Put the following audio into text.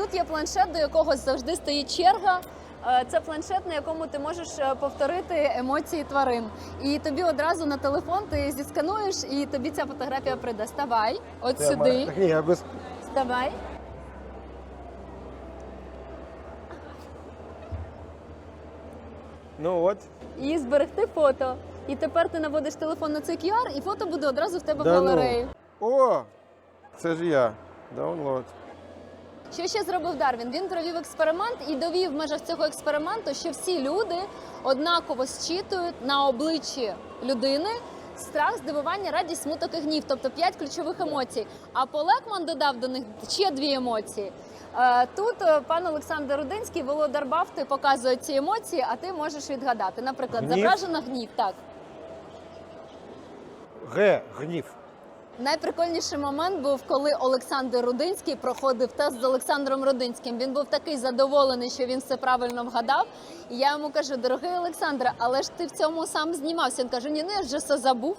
Тут є планшет, до якого завжди стоїть черга. Е, Це планшет, на якому ти можеш е, повторити емоції тварин. І тобі одразу на телефон ти зіскануєш, і тобі ця фотографія прийде. Ставай, от сюди. Ні, я без. Вставай. Ну от. І зберегти фото. І тепер ти наводиш телефон на цей QR, і фото буде одразу в тебе Да в ну. галереї. О! Це ж я. Даунлод. Що ще зробив Дарвін? Він провів експеримент і довів в межах цього експерименту, що всі люди однаково зчитують на обличчі людини страх, здивування, радість, смуток і гнів, тобто п'ять ключових емоцій. А Полекман додав до них ще дві емоції. Е, Тут е, пан Олександр Рудинський, Володар Бафти показує ці емоції, а ти можеш відгадати. Наприклад, Гнів? зображено гнів. Так. Г. Гнів. Найприкольніший момент був, коли Олександр Рудинський проходив тест з Олександром Рудинським. Він був такий задоволений, що він все правильно вгадав. І я йому кажу: дорогий Олександре, але ж ти в цьому сам знімався. Він каже: Ні, ну я вже все забув.